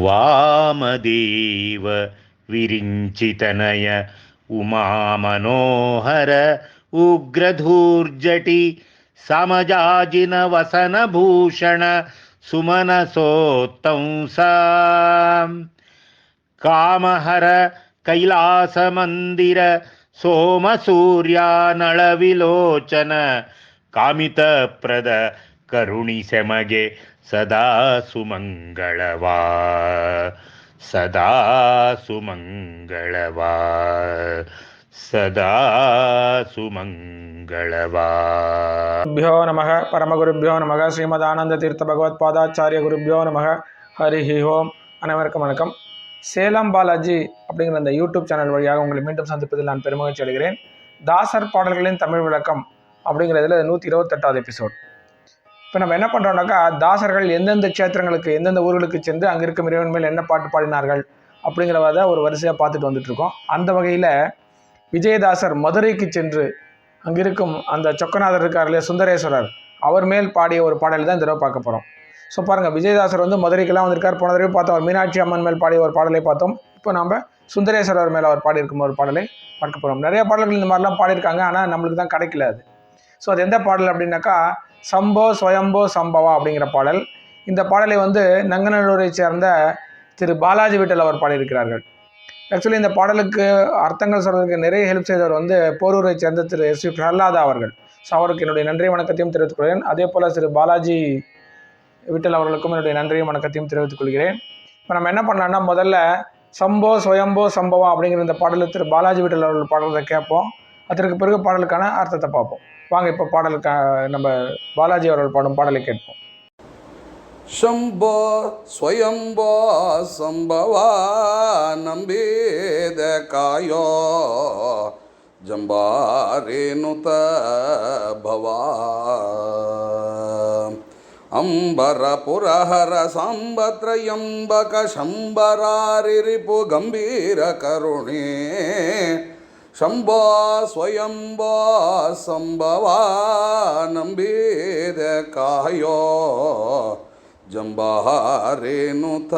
वामदेव विरिञ्चितनय उमामनोहर उग्रधूर्जटि समजाजिनवसनभूषण सुमनसोत्तंसा। कामहर कैलासमन्दिर सोमसूर्यानळविलोचन कामितप्रद करुणिशमगे சதா சுமங்களவா சதா சுமங்களவா சதா சுமங்களவா. குருபியோ நமக பரமகுருபியோ நமக ஸ்ரீமத் ஆனந்த தீர்த்த பகவத் பாதாச்சாரிய குருபியோ நமக ஹரிஹி ஹோம் அனைவருக்கும் வணக்கம். சேலம் பாலாஜி அப்படிங்கிற அந்த யூடியூப் சேனல் வழியாக உங்களை மீண்டும் சந்திப்பதில் நான் பெருமகிழ்ச்சி அடைகிறேன். தாசர் பாடல்களின் தமிழ் விளக்கம் அப்படிங்கிறதுல நூற்றி இருபத்தெட்டாவது எபிசோட். இப்போ நம்ம என்ன பண்ணுறோம்னாக்கா தாசர்கள் எந்தெந்த க்ஷேத்திரங்களுக்கு எந்தெந்த ஊர்களுக்கு சென்று அங்கே இருக்கும் இறைவன் மேல் என்ன பாட்டு பாடினார்கள் அப்படிங்கிறத ஒரு வரிசையாக பார்த்துட்டு வந்துட்டுருக்கோம் அந்த வகையில் விஜயதாசர் மதுரைக்கு சென்று அங்கே இருக்கும் அந்த சொக்கநாதர் இருக்கார் இல்லையா சுந்தரேஸ்வரர் அவர் மேல் பாடிய ஒரு பாடல் தான் இந்த தடவை பார்க்க போகிறோம் ஸோ பாருங்கள் விஜயதாசர் வந்து மதுரைக்கெல்லாம் வந்திருக்கார். போன தடவை பார்த்தோம் அவர் மீனாட்சி அம்மன் மேல் பாடிய ஒரு பாடலை பார்த்தோம். இப்போ நம்ம சுந்தரேஸ்வரர் மேல் அவர் பாடியிருக்கும் ஒரு பாடலை பார்க்க போகிறோம் நிறைய பாடல்கள் இந்த மாதிரிலாம் பாடியிருக்காங்க ஆனால் நம்மளுக்கு தான் கிடைக்கல அது. ஸோ அது எந்த பாடல் அப்படின்னாக்கா சம்போ ஸ்வயம்போ சம்பவா அப்படிங்கிற பாடல். இந்த பாடலை வந்து நங்கநல்லூரை சேர்ந்த திரு பாலாஜி விட்டல் அவர் பாடியிருக்கிறார்கள். ஆக்சுவலி இந்த பாடலுக்கு அர்த்தங்கள் சொல்கிறதுக்கு நிறைய ஹெல்ப் செய்தவர் வந்து போரூரை சேர்ந்த திரு எஸ் வி பிரஹ்லாதா அவர்கள். ஸோ அவருக்கு என்னுடைய நன்றி வணக்கத்தையும் தெரிவித்துக் கொள்கிறேன் அதே போல் திரு பாலாஜி விட்டல் அவர்களுக்கும் என்னுடைய நன்றியும் வணக்கத்தையும் தெரிவித்துக் கொள்கிறேன் இப்போ நம்ம என்ன பண்ணலாம்னா முதல்ல சம்போ ஸ்வயம்போ சம்பவம் அப்படிங்கிற இந்த பாடலில் திரு பாலாஜி விட்டல் அவர்கள் பாடுறதை கேட்போம். அதற்கு பிறகு பாடலுக்கான அர்த்தத்தை பார்ப்போம். வாங்க இப்போ பாடலுக்கு நம்ம பாலாஜி அவர்கள் பாடும் பாடலை கேட்போம். சம்போ ஸ்வயம்போ சம்பவா நம்பீத காயோ ஜம்பாரேணுத பவா அம்பரபுரஹர சாம்பத்ரயம்பக சம்பராரிரிபு கம்பீர கருணே शम्बो स्वयम्बो सम्भवानम्बेदकायो जम्बारेणुत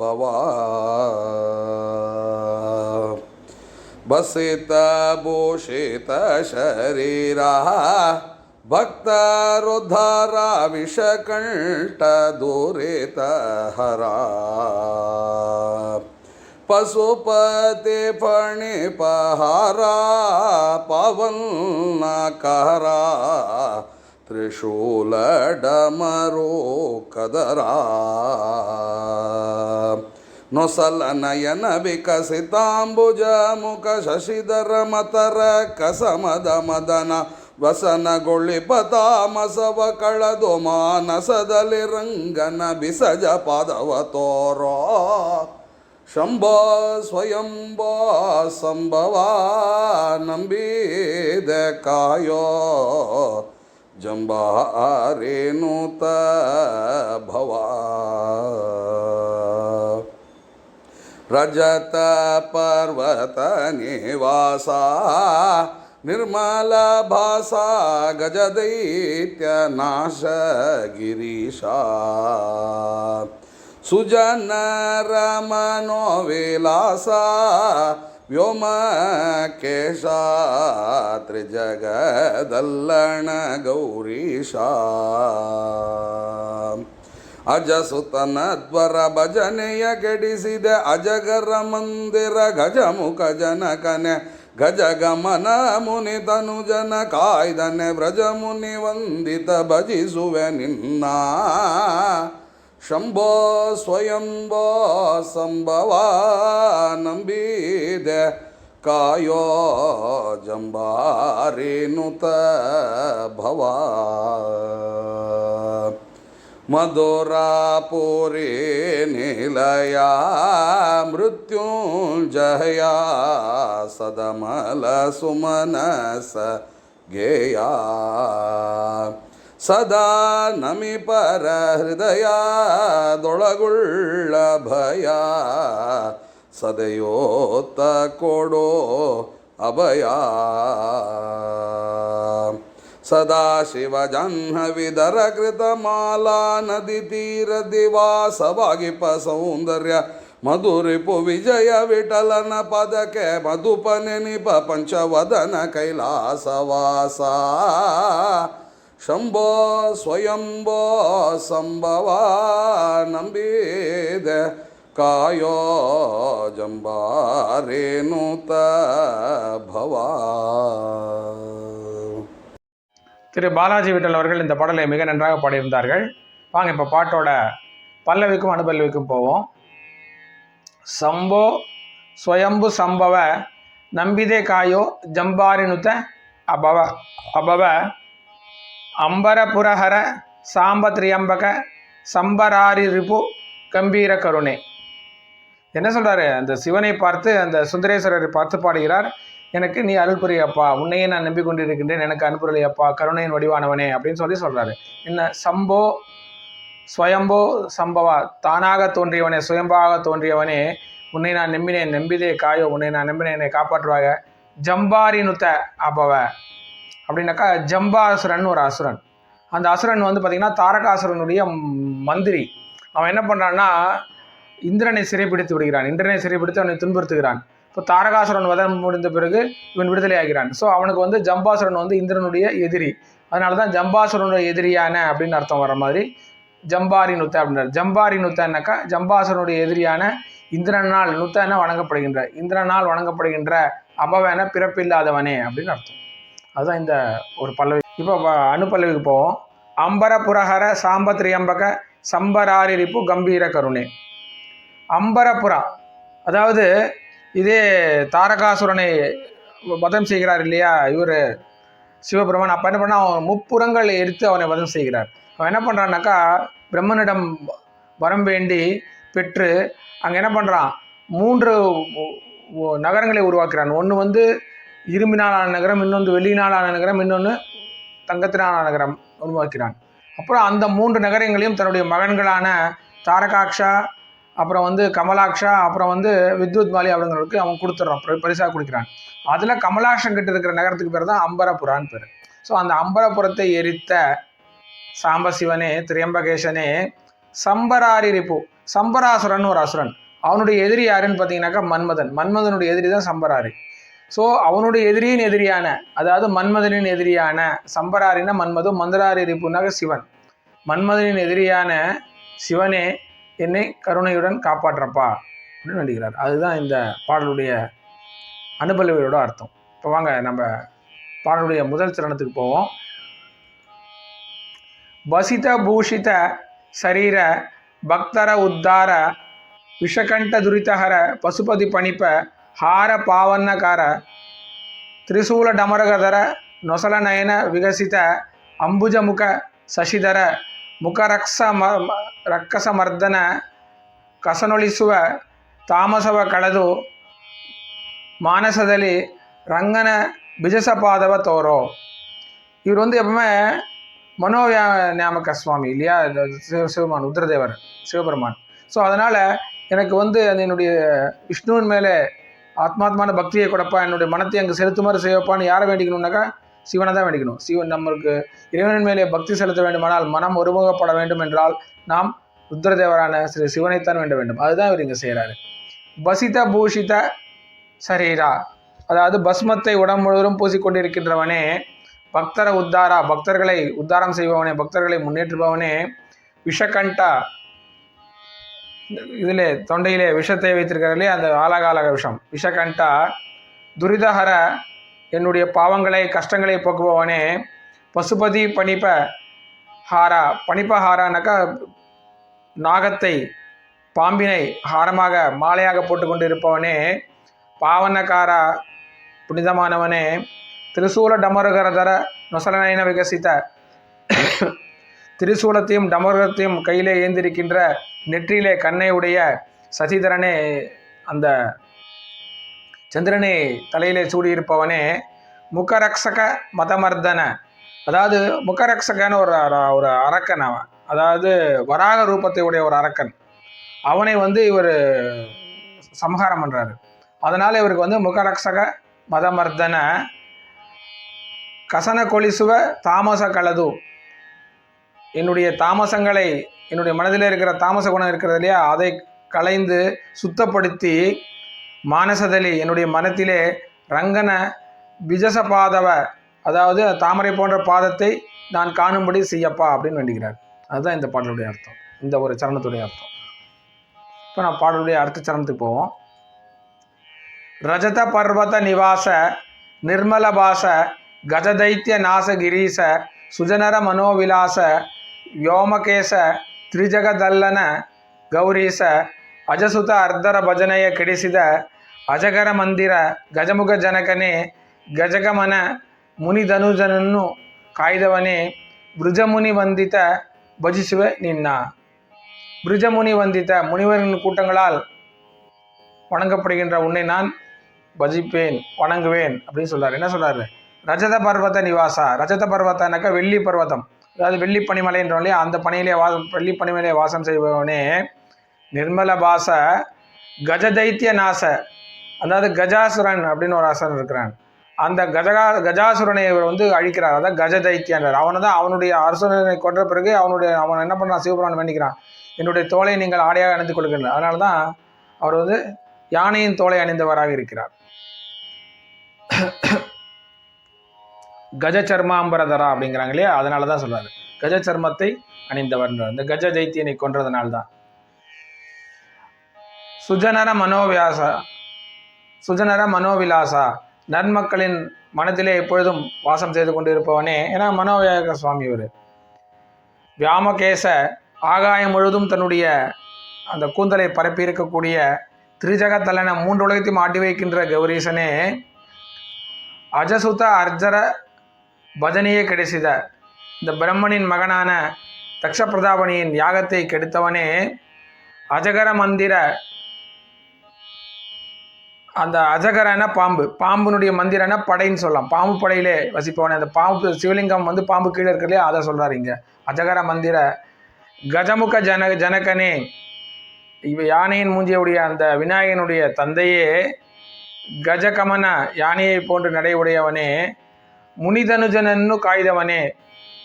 भवा बसित भूषित शरीरः भक्तरुद्धरा विषकण्ठदूरितहरा ಪಶುಪತಿ ಫಣಿಪಹಾರ ಪವನ್ನಕಾರ ತ್ರಿಶೂಲ ಡಮರು ಕದರ. ನೊಸಲ ನಯನ ವಿಕಸಿತಾಂಬುಜ ಮುಖ ಶಶಿಧರ ಮತರ ಕಸಮದ ಮದನ ವಸನಗೊಳ್ಳಿಪ ಪತಾಮಸವ ಕಳದು ಮಾನಸದಲ್ಲಿ ರಂಗನ ಬಿಸಜ ಪಾದವ ತೋರೋ. ಶಂಭೋ ಸ್ವಯಂಭೋ ಸಂಭವ ನಂಬಿದ ಕಾಯೋ ಜಂಬಾರೇನುತ ಭವ ರಜತ ಪರ್ವತ ನಿವಾಸ ನಿರ್ಮಲ ಭಾಸ ಗಜದೈತ್ಯ ನಾಶ ಗಿರೀಶ ಸುಜನರ ಮನೋವಿಲಾಸ ವ್ಯೋಮ ಕೇಶ ತ್ರಿಜಗದಲ್ಲಣ ಗೌರೀಶ ಅಜಸುತನದ್ವರ ಭಜನೆಯ ಕೆಡಿಸಿದ, ಅಜಗರ ಮಂದಿರ ಗಜಮುಖ ಜನಕನೆ. ಗಜಗಮನ ಮುನಿ ತನುಜನ ಕಾಯ್ದನೆ ವ್ರಜ ಮುನಿ ವಂದಿತ ಭಜಿಸುವೆ ನಿನ್ನ. शम्भो स्वयम्भो सम्भवा नम्बीद कायो जम्बारेणुत भवा मधुरापुरे निलया मृत्युञ्जया सदमलसुमनस गेया ಸದಾ ನಮಿ ಪರ ಹೃದಯ ದೊಳಗುಳ್ಳ ಭಯ. ಸದಯೋತ ಕೊಡೋ ಅಭಯ. ಸದಾ ಶಿವ ಜಾಹ್ನವಿದರ ಕೃತ ಮಾಲಾ ನದಿ ತೀರ ದಿವಾಸವಾಗಿಪ ಸೌಂದರ್ಯ ಮಧುರಿಪು ವಿಜಯ ವಿಠಲನ ಪದಕ್ಕೆ ಮಧುಪ ನೆನಿಪ ಪಂಚವದನ ಕೈಲಾಸವಾಸ. शम्भो स्वयम्भो सम्भवा नम्बिद कायो जम्बारेणुत भवा திரு பாலாஜி விட்டல் அவர்கள் இந்த பாடலை மிக நன்றாக பாடியிருந்தார்கள் வாங்க இப்போ பாட்டோட பல்லவிக்கும் அனுபல்லவிக்கும் போவோம் சம்போ ஸ்வயம்பு சம்பவ நம்பிதே காயோ ஜம்பாரினுத்த அபவ அபவ அம்பரபுரஹர சாம்ப திரியம்பக சம்பராரி ரிபு கம்பீர கருணே. என்ன சொல்கிறாரு அந்த சிவனை பார்த்து அந்த சுந்தரேஸ்வரரை பார்த்து பாடுகிறார். எனக்கு நீ அருள் புரியப்பா உன்னையே நான் நம்பிக்கொண்டிருக்கின்றேன். எனக்கு அனுப்புறலையப்பா கருணையின் வடிவானவனே அப்படின்னு சொல்லி சொல்கிறாரு என்ன? சம்போ ஸ்வயம்போ சம்பவா? தானாக தோன்றியவனே சுயம்பாக தோன்றியவனே உன்னை நான் நம்பினேன். நம்பிதே காயோ உன்னை நான் நம்பினேன். என்னை காப்பாற்றுவாக ஜம்பாரி நுத்த அபவ. அப்படின்னாக்கா ஜம்பாசுரன் ஒரு அசுரன். அந்த அசுரன் வந்து பார்த்திங்கன்னா தாரகாசுரனுடைய மந்திரி. அவன் என்ன பண்ணுறான்னா இந்திரனை சிறைப்பிடித்து விடுகிறான். இந்திரனை சிறைப்பிடித்து அவனை துன்புறுத்துகிறான். இப்போ தாரகாசுரன் வதம் முடிந்த பிறகு இவன் விடுதலை ஆகிறான். ஸோ அவனுக்கு வந்து ஜம்பாசுரன் வந்து இந்திரனுடைய எதிரி. அதனால தான் ஜம்பாசுரனுடைய எதிரியான அப்படின்னு அர்த்தம் வர மாதிரி ஜம்பாரி நுத்த அப்படின்றார். ஜம்பாரி நுத்தன்னாக்கா ஜம்பாசுரனுடைய எதிரியான இந்திரனால் நுத்தன வணங்கப்படுகின்ற? இந்திரனால் வணங்கப்படுகின்ற அபவன பிறப்பில்லாதவனே அப்படின்னு அர்த்தம். அதுதான் இந்த ஒரு பல்லவி. இப்போ அணுப்பல்லவிக்கு போவோம் அம்பர புரஹர சாம்ப திரியம்பக சம்பராரிரிப்பு கம்பீர கருணே. அம்பரபுரா அதாவது இதே தாரகாசுரனை வதம் செய்கிறார் இல்லையா இவர் சிவபெருமான். அப்போ என்ன பண்ணால் அவன் முப்புறங்கள் எரித்து அவனை வதம் செய்கிறார். அவன் என்ன பண்ணுறான்னாக்கா பிரம்மனிடம் வரம் வேண்டி பெற்று அங்கே என்ன பண்ணுறான் மூன்று நகரங்களை உருவாக்குறான். ஒன்று வந்து இரும்பினாலான நகரம் இன்னொன்று வெள்ளியினாலான நகரம் இன்னொன்று தங்கத்தினாலான நகரம் உருவாக்கிறான். அப்புறம் அந்த மூன்று நகரங்களையும் தன்னுடைய மகன்களான தாரகாக்ஷா அப்புறம் வந்து கமலாக்ஷா அப்புறம் வந்து வித்யுத் மாலி அப்படிங்கிறவருக்கு அவன் கொடுத்துட்றான் பரிசாக பரிசா கொடுக்குறான். அதில் கமலாஷன் கிட்ட இருக்கிற நகரத்துக்கு பேர் தான் அம்பரபுரான்னு பேர். ஸோ அந்த அம்பரபுரத்தை எரித்த சாம்பசிவனே திரியம்பகேசனே சம்பராரி ரிப்பு சம்பராசுரன் ஒரு அசுரன். அவனுடைய எதிரி யாருன்னு பார்த்தீங்கன்னாக்கா மன்மதன். மன்மதனுடைய எதிரி தான் சம்பராரி. ஸோ அவனுடைய எதிரியின் எதிரியான அதாவது மன்மதனின் எதிரியான சம்பராரின மன்மது மந்தராரி ரிப்புனாக சிவன். மன்மதனின் எதிரியான சிவனே என்னை கருணையுடன் காப்பாற்றப்பா அப்படின்னு நடிக்கிறார். அதுதான் இந்த பாடலுடைய அனுபலவியோட அர்த்தம். இப்போ வாங்க நம்ம பாடலுடைய முதல் சரணத்துக்கு போவோம். வசித பூஷித சரீர பக்தர உத்தார விஷகண்ட துரிதஹர பசுபதி பணிப்ப ಹಾರ ಪಾವನ್ನಕಾರ ತ್ರಿಶೂಲ ಡಮರಗದರ ನೊಸಲ ನಯನ ವಿಕಸಿತ ಅಂಬುಜಮುಖ ಶಶಿಧರ ಮುಖರಕ್ಷ ಮ ಮ- ರಕ್ಕಸ ಮರ್ದನ ಕಸನೊಳಿಸುವ ತಾಮಸವ ಕಳೆದು ಮಾನಸದಲ್ಲಿ ರಂಗನ பிஜசபாதவ தோரோ இவர் வந்து எப்பவுமே மனோவியா ஞாபக சுவாமி இல்லையா இந்த சிவ- சிவபெருமான் உத்தரதேவர் சிவபெருமான் ஸோ அதனால் எனக்கு வந்து அது என்னுடைய விஷ்ணுவின் மேலே ஆத்மாத்மான பக்தியை கொடுப்பா என்னுடைய மனத்தை அங்கே செலுத்துமாறு செய்வப்பான்னு யாரை வேண்டிக்கணும்னாக்கா? சிவனை தான் வேண்டிக்கணும். சிவன் நம்மளுக்கு இறைவனின் மேலே பக்தி செலுத்த வேண்டுமானால் மனம் ஒருமுகப்பட வேண்டும் என்றால் நாம் ருத்ரதேவரான ஸ்ரீ சிவனைத்தான் வேண்ட வேண்டும். அதுதான் இவர் இங்கே செய்கிறாரு பசித பூஷித சரீரா. அதாவது பஸ்மத்தை உடம்பு முழுவதும் பூசிக்கொண்டிருக்கின்றவனே பக்தர உத்தாரா? பக்தர்களை உத்தாரம் செய்பவனே பக்தர்களை முன்னேற்றுபவனே விஷகண்டா? இதில் தொண்டையிலே விஷத்தை வைத்திருக்கிறார்களே அந்த ஆலகாலக விஷம். விஷகண்டா துரிதஹர என்னுடைய பாவங்களை கஷ்டங்களை போக்குபவனே பசுபதி பணிப்ப ஹாரா. பணிப்ப ஹாரானாக்கா நாகத்தை பாம்பினை ஹாரமாக மாலையாக போட்டுக்கொண்டு இருப்பவனே பாவனக்காரா புனிதமானவனே திருசூல டமருகரதர நொசலனைன விகசித்த திரிசூலத்தையும் டமரத்தையும் கையிலே ஏந்திருக்கின்ற நெற்றியிலே கண்ணை உடைய சசிதரனே அந்த சந்திரனை தலையிலே சூடியிருப்பவனே முகரக்ஷக மதமர்தன. அதாவது முகரக்ஷகன்னு ஒரு அர- ஒரு அரக்கன் அவன். அதாவது வராக ரூபத்தை உடைய ஒரு அரக்கன். அவனை வந்து இவர் சம்ஹாரம் பண்ணுறாரு அதனால் இவருக்கு வந்து முகரக்ஷக மதமர்தன. கசன கொலிசுவ தாமச கலது. என்னுடைய தாமசங்களை என்னுடைய மனதில் இருக்கிற தாமச குணம் இருக்கிறது இல்லையா? அதை களைந்து சுத்தப்படுத்தி மானசதலி என்னுடைய மனத்திலே ரங்கன விஜசபாதவ அதாவது தாமரை போன்ற பாதத்தை நான் காணும்படி செய்யப்பா அப்படின்னு வேண்டுகிறார். அதுதான் இந்த பாடலுடைய அர்த்தம். இந்த ஒரு சரணத்துடைய அர்த்தம். இப்போ நான் பாடலுடைய அடுத்த சரணத்துக்கு போவோம். ரஜத பர்வத நிவாச நிர்மல பாச கஜதைத்திய நாச கிரீச சுஜனர மனோவிலாச ವ್ಯೋಮಕೇಶ ತ್ರಿಜಗದಲ್ಲನ ಗೌರೀಶ ಅಜಸುತ ಅರ್ಧರ ಭಜನೆಯ ಕೆಡಿಸಿದ ಅಜಗರ ಮಂದಿರ ಗಜಮುಖ ಜನಕನೇ ಗಜಗಮನ ಮುನಿಧನುಜನನ್ನು ಕಾಯ್ದವನೇ ಬ್ರುಜಮುನಿ ವಂದಿತ ಭಜಿಸುವೆ ನಿನ್ನ பிருஜமுனி வந்தித்த முனிவரின் கூட்டங்களால் வணங்கப்படுகின்ற உன்னை நான் பஜிப்பேன் வணங்குவேன் அப்படின்னு சொல்றாரு என்ன சொல்றாரு ரஜத பர்வத நிவாசா ரஜத பர்வத்தனாக்கா வெள்ளி பர்வதம் அதாவது வெள்ளி பனிமலைன்றோம் இல்லையா? அந்த பணியிலே வா வெள்ளி பனிமலையை வாசம் செய்பவனே நிர்மல பாச கஜதைத்திய நாச. அதாவது கஜாசுரன் அப்படின்னு ஒரு அசன் இருக்கிறான். அந்த கஜகா கஜாசுரனை இவர் வந்து அழிக்கிறார். அதான் கஜதைத்தியன்றார் அவனை தான் அவனுடைய அரசனை கொன்ற பிறகு அவனுடைய அவன் என்ன பண்ணுறான் சிவபுரான் வேண்டிக்கிறான். என்னுடைய தோலை நீங்கள் ஆடையாக அணிந்து கொடுக்கின்ற அதனால தான் அவர் வந்து யானையின் தோலை அணிந்தவராக இருக்கிறார். கஜ சர்மாம்பரதரா அப்படிங்கிறாங்க இல்லையா? அதனால தான் சொல்கிறாரு கஜ சர்மத்தை அணிந்தவர் இந்த கஜ தைத்தியனை கொன்றதுனால தான் சுஜனர மனோவியாசா சுஜனர மனோவிலாசா நன்மக்களின் மனத்திலே எப்பொழுதும் வாசம் செய்து கொண்டிருப்பவனே ஏன்னா மனோவியாக சுவாமி இவர். வியாமகேச ஆகாயம் முழுதும் தன்னுடைய அந்த கூந்தலை பரப்பி இருக்கக்கூடிய திரிஜகத்தலன மூன்று உலகத்தையும் ஆட்டி வைக்கின்ற கௌரீசனே அஜசுத அர்ஜர பஜனையே கிடைசித. இந்த பிரம்மனின் மகனான தக்ஷ பிரதாபனியின் யாகத்தை கெடுத்தவனே அஜகர மந்திர அந்த அஜகரன பாம்பு. பாம்புனுடைய மந்திரன படைன்னு சொல்லலாம். பாம்பு படையிலே வசிப்பவனே. அந்த பாம்பு சிவலிங்கம் வந்து பாம்பு கீழே இருக்கிறதே அதை சொல்றாரு இங்கே. அஜகர மந்திர கஜமுக ஜன ஜனகனே. இவ யானையின் மூஞ்சியுடைய அந்த விநாயகனுடைய தந்தையே கஜகமன யானையை போன்று நடையுடையவனே முனிதனுஜனன்னு காய்தவனே.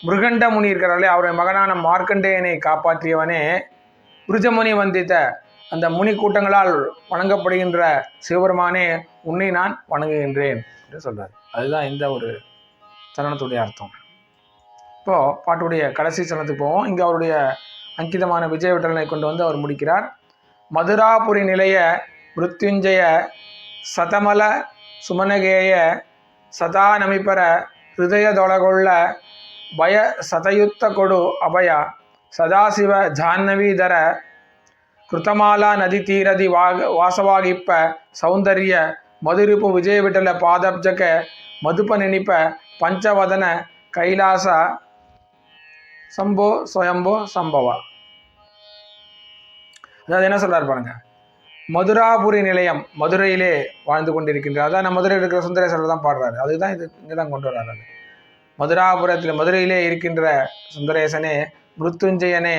மிருகண்ட முனி இருக்கிறாளே அவருடைய மகனான மார்க்கண்டேயனை காப்பாற்றியவனே. புருஜமுனி வந்தித்த அந்த முனி கூட்டங்களால் வணங்கப்படுகின்ற சிவபெருமானே உன்னை நான் வணங்குகின்றேன் என்று சொல்றார். அதுதான் இந்த ஒரு சரணத்துடைய அர்த்தம். இப்போ பாட்டுடைய கடைசி சரணத்துக்கு போவோம். இங்கே அவருடைய அங்கிதமான விஜய விட்டலனை கொண்டு வந்து அவர் முடிக்கிறார். மதுராபுரி நிலைய மிருத்யுஞ்சய சதமல சுமனகேய சதா ನಮಿಪರ ಹೃದಯದೊಳಗೊಳ್ಳ ಭಯ ಸತಯುತ್ತ ಕೊಡು ಅಭಯ ಸದಾಶಿವ ಜಾಹ್ನವೀಧರ ಕೃತಮಾಲಾ ನದಿ ತೀರದಿ ವಾಗ ವಾಸವಾಗಿಪ್ಪ ಸೌಂದರ್ಯ ಮಧುರಿಪು ವಿಜಯ ವಿಠಲ ಪಾದಬ್ಜಕ ಮಧುಪ ನೆನಿಪ ಪಂಚವದನ ಕೈಲಾಸ சம்போ சுயம்போ சம்பவ அதாவது என்ன சொல்றாரு பாருங்க மதுராபுரி நிலையம் மதுரையிலே வாழ்ந்து கொண்டிருக்கின்றார் அதான் நம்ம மதுரையில் இருக்கிற சுந்தரேஸ்வரர் தான் பாடுறாரு. அதுதான் இது இங்கே தான் கொண்டு வர்றாரு மதுராபுரத்தில் மதுரையிலே இருக்கின்ற சுந்தரேசனே மிருத்துஞ்சயனே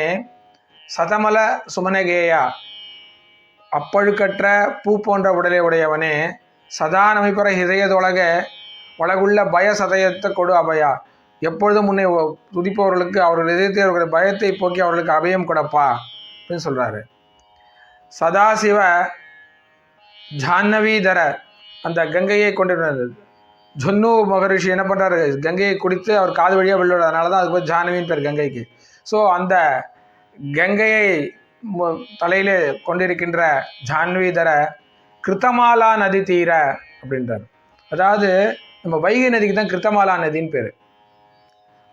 சதமல சுமனகேயா அப்பழுக்கற்ற பூ போன்ற உடலை உடையவனே சதா நமிப்பற ஹிதயதொழக உலகுள்ள பய சதயத்தை கொடு அபயா. எப்பொழுதும் முன்னே துதிப்பவர்களுக்கு அவர்கள் இதயத்தை அவர்களுடைய பயத்தை போக்கி அவர்களுக்கு அபயம் கொடுப்பா அப்படின்னு சொல்கிறாரு சதாசிவ ஜான்னவீதர அந்த கங்கையை கொண்டிருந்தது. ஜொன்னு மகரிஷி என்ன பண்ணுறாரு கங்கையை குடித்து அவர் காது வழியாக வெளியிட தான் அதுக்கு போய் ஜானவின்னு பேர் கங்கைக்கு. ஸோ அந்த கங்கையை தலையிலே கொண்டிருக்கின்ற ஜான்வீதர கிருத்தமாலா நதி தீர அப்படின்றார். அதாவது நம்ம வைகை நதிக்கு தான் கிருத்தமாலா நதின்னு பேர்.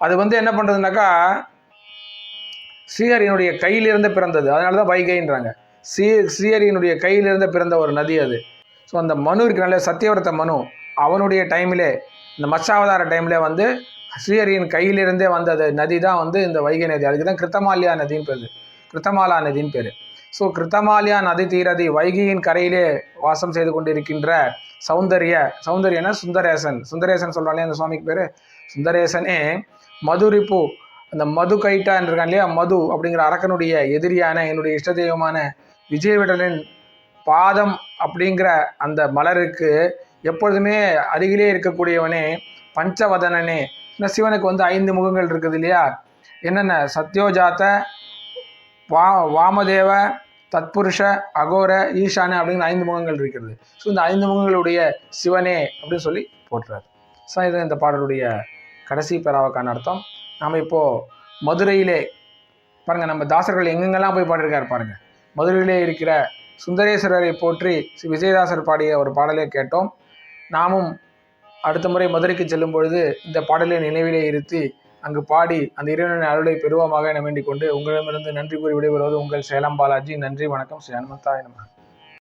அது வந்து என்ன பண்ணுறதுனாக்கா ஸ்ரீஹரியினுடைய கையிலிருந்து பிறந்தது. அதனால தான் வைகைன்றாங்க. ஸ்ரீ ஸ்ரீஹரியினுடைய கையிலிருந்து பிறந்த ஒரு நதி அது. ஸோ அந்த மனு நல்ல சத்தியவரத்த மனு. அவனுடைய டைமிலே இந்த மச்சாவதார டைமில் வந்து ஸ்ரீஹரியின் கையிலிருந்தே வந்த அது நதி தான் வந்து இந்த வைகை நதி. அதுக்கு தான் கிருத்தமாலியா நதின்னு பேர். கிருத்தமாலா நதின்னு பேர். ஸோ கிருத்தமாலியா நதி தீரதி வைகையின் கரையிலே வாசம் செய்து கொண்டிருக்கின்ற சௌந்தர்ய சௌந்தர்யனா சுந்தரேசன். சுந்தரேசன் சொல்கிறாங்களே அந்த சுவாமிக்கு பேர்? சுந்தரேசனே மதுரிப்பு அந்த மது கைட்டான் இருக்கான் இல்லையா மது அப்படிங்கிற அரக்கனுடைய எதிரியான என்னுடைய இஷ்ட தெய்வமான விஜயவிடலின் பாதம் அப்படிங்கிற அந்த மலருக்கு எப்பொழுதுமே அருகிலே இருக்கக்கூடியவனே பஞ்சவதனனே. இந்த சிவனுக்கு வந்து ஐந்து முகங்கள் இருக்குது இல்லையா? என்னென்ன? சத்யோஜாத வா வாமதேவ தத்புருஷ அகோர ஈசான அப்படிங்கிற ஐந்து முகங்கள் இருக்கிறது. ஸோ இந்த ஐந்து முகங்களுடைய சிவனே அப்படின்னு சொல்லி போட்டுறாரு ஸோ இது இந்த பாடலுடைய கடைசி பெறாவுக்கான அர்த்தம். நாம் இப்போது மதுரையிலே பாருங்கள் நம்ம தாசர்கள் எங்கெங்கெல்லாம் போய் பாடியிருக்காரு பாருங்கள் மதுரையிலே இருக்கிற சுந்தரேஸ்வரரை போற்றி ஸ்ரீ விஜயதாசர் பாடிய ஒரு பாடலை கேட்டோம். நாமும் அடுத்த முறை மதுரைக்கு செல்லும் பொழுது இந்த பாடலை நினைவிலே இருத்தி அங்கு பாடி அந்த இறைவனின் அருளை பெறுவோமாக என வேண்டிக் கொண்டு உங்களிடமிருந்து நன்றி கூறி விடைபெறுவது உங்கள் சேலம் பாலாஜி. நன்றி வணக்கம். ஸ்ரீ ஹனுமந்தாய நம